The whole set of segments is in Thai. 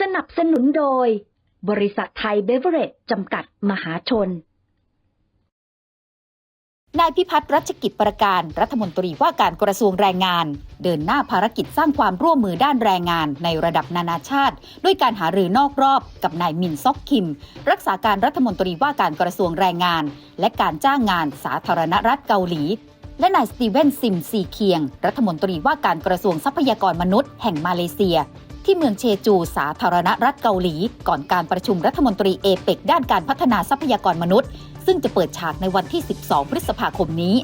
สนับสนุนโดย บริษัทไทยเบเวอเรจจำกัดมหาชน นายพิพัฒน์รัชกิจประการรัฐมนตรีว่าการกระทรวงแรงงาน เดินหน้าภารกิจสร้างความร่วมมือด้านแรงงานในระดับนานาชาติ ด้วยการหารือนอกรอบกับนายมินซอกคิม รักษาการรัฐมนตรีว่าการกระทรวงแรงงาน และการจ้างงานสาธารณรัฐเกาหลีและนายสตีเวนซิมซีเคียง รัฐมนตรีว่าการกระทรวงทรัพยากรมนุษย์แห่งมาเลเซีย ที่เมืองเชจูสาธารณรัฐเกาหลี ก่อนการประชุมรัฐมนตรีเอเปกด้านการพัฒนาทรัพยากรมนุษย์ ซึ่งจะเปิดฉากในวันที่ 12 พฤษภาคมนี้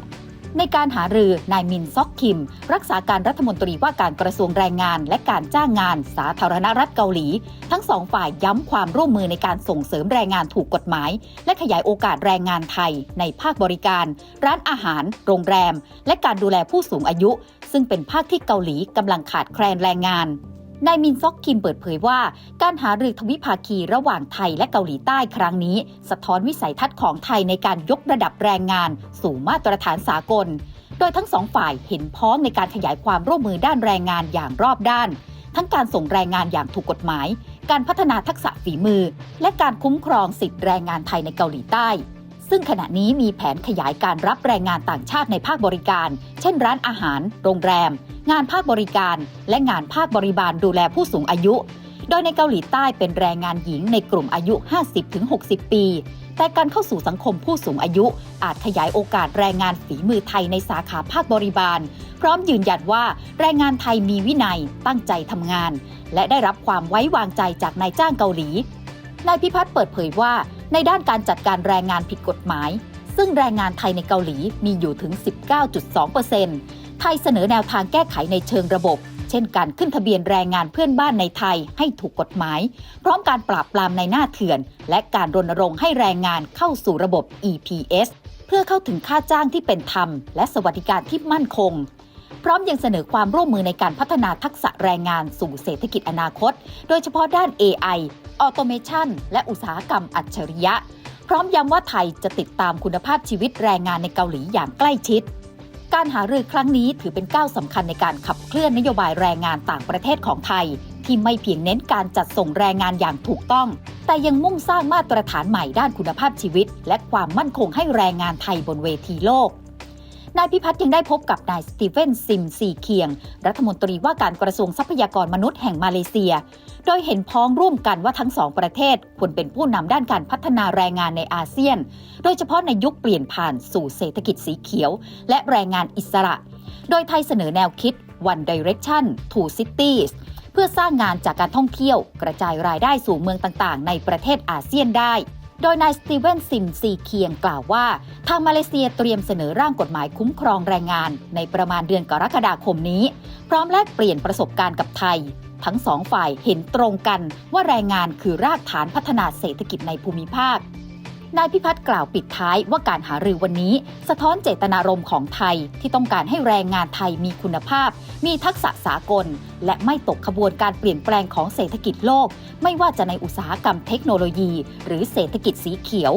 ในการหารือนายมินซอกคิม รักษาการรัฐมนตรีว่าการกระทรวงแรงงาน และการจ้างงาน สาธารณรัฐเกาหลี ทั้งสองฝ่ายย้ำความร่วมมือในการส่งเสริมแรงงานถูกกฎหมาย และขยายโอกาสแรงงานไทย ในภาคบริการ ร้านอาหาร โรงแรม และการดูแลผู้สูงอายุ ซึ่งเป็นภาคที่เกาหลีกำลังขาดแคลนแรงงาน นายมินซอกคิมเปิดเผยว่า การหารือทวิภาคีระหว่างไทยและเกาหลีใต้ครั้งนี้ สะท้อนวิสัยทัศน์ของไทยในการยกระดับแรงงาน สู่มาตรฐานสากล โดยทั้งสองฝ่ายเห็นพ้องในการขยายความร่วมมือด้านแรงงานอย่างรอบด้าน ทั้งการส่งแรงงานอย่างถูกกฎหมาย การพัฒนาทักษะฝีมือ และการคุ้มครองสิทธิแรงงานไทยในเกาหลีใต้ ซึ่งขณะนี้มีแผนขยายการรับแรงงานต่างชาติในภาคบริการ เช่นร้านอาหาร โรงแรม งานภาคบริการ และงานภาคบริบาลดูแลผู้สูงอายุ โดยในเกาหลีใต้เป็นแรงงานหญิงในกลุ่มอายุ 50-60 ปี แต่การเข้าสู่สังคมผู้สูงอายุ อาจขยายโอกาสแรงงานฝีมือไทยในสาขาภาคบริบาล พร้อมยืนยันว่าแรงงานไทยมีวินัย ตั้งใจทำงาน และได้รับความไว้วางใจจากนายจ้างเกาหลีนายพิพัฒน์เปิดเผยว่า ในด้านการจัดการแรงงานผิดกฎหมาย ซึ่งแรงงานไทยในเกาหลีมีอยู่ถึง 19.2%ไทยเสนอแนวทางแก้ไขในเชิงระบบ เช่นการขึ้นทะเบียนแรงงานเพื่อนบ้านในไทยให้ถูกกฎหมาย พร้อมการปราบปรามในหน้าเถื่อน และการรณรงค์ให้แรงงานเข้าสู่ระบบ EPS เพื่อเข้าถึงค่าจ้างที่เป็นธรรม และสวัสดิการที่มั่นคง ร้อมยังเสนอความร่วมมือในการพัฒนาทักษะแรงงานสู่เศรษฐกิจอนาคต โดยเฉพาะด้าน AI Automation และอุตสาหกรรมอัจฉริยะ พร้อมย้ำว่าไทยจะติดตามคุณภาพชีวิตแรงงานในเกาหลีอย่างใกล้ชิดการหารือครั้งนี้ถือเป็นก้าวสำคัญในการขับเคลื่อนนโยบายแรงงานต่างประเทศของไทย ที่ไม่เพียงเน้นการจัดส่งแรงงานอย่างถูกต้อง แต่ยังมุ่งสร้างมาตรฐานใหม่ด้านคุณภาพชีวิต และความมั่นคงให้แรงงานไทยบนเวทีโลก นายพิพัฒน์ยังได้พบกับนายสตีเฟนซิมซีเคียง รัฐมนตรีว่าการกระทรวงทรัพยากรมนุษย์แห่งมาเลเซีย โดยเห็นพ้องร่วมกันว่าทั้งสองประเทศควรเป็นผู้นำด้านการพัฒนาแรงงานในอาเซียน โดยเฉพาะในยุคเปลี่ยนผ่านสู่เศรษฐกิจสีเขียว และแรงงานอิสระ โดยไทยเสนอแนวคิด One Direction to Cities เพื่อสร้างงานจากการท่องเที่ยว กระจายรายได้สู่เมืองต่างๆ ในประเทศอาเซียนได้ โดยนายสตีเวนซิมซีเคียงกล่าวว่า ทางมาเลเซียเตรียมเสนอร่างกฎหมายคุ้มครองแรงงาน ในประมาณเดือนกรกฎาคมนี้ พร้อมแลกเปลี่ยนประสบการณ์กับไทย ทั้งสองฝ่ายเห็นตรงกันว่าแรงงานคือรากฐานพัฒนาเศรษฐกิจในภูมิภาค นายพิพัฒน์กล่าวปิดท้ายว่าการหารือวันนี้ สะท้อนเจตนารมณ์ของไทยที่ต้องการให้แรงงานไทยมีคุณภาพ มีทักษะสากล และไม่ตกขบวนการเปลี่ยนแปลงของเศรษฐกิจโลก ไม่ว่าจะในอุตสาหกรรมเทคโนโลยี หรือเศรษฐกิจสีเขียว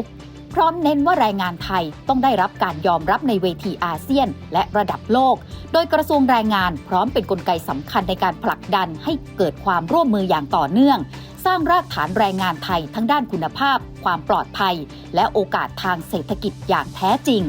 พร้อมเน้นว่าแรงงานไทยต้องได้รับการยอมรับในเวทีอาเซียน และระดับโลก โดยกระทรวงแรงงานพร้อมเป็นนกลไกสำคัญในการผลักดันให้เกิดความร่วมมืออย่างต่อเนื่อง สร้างรากฐานแรงงานไทยทั้งด้านคุณภาพ ความปลอดภัย และโอกาสทางเศรษฐกิจอย่างแท้จริง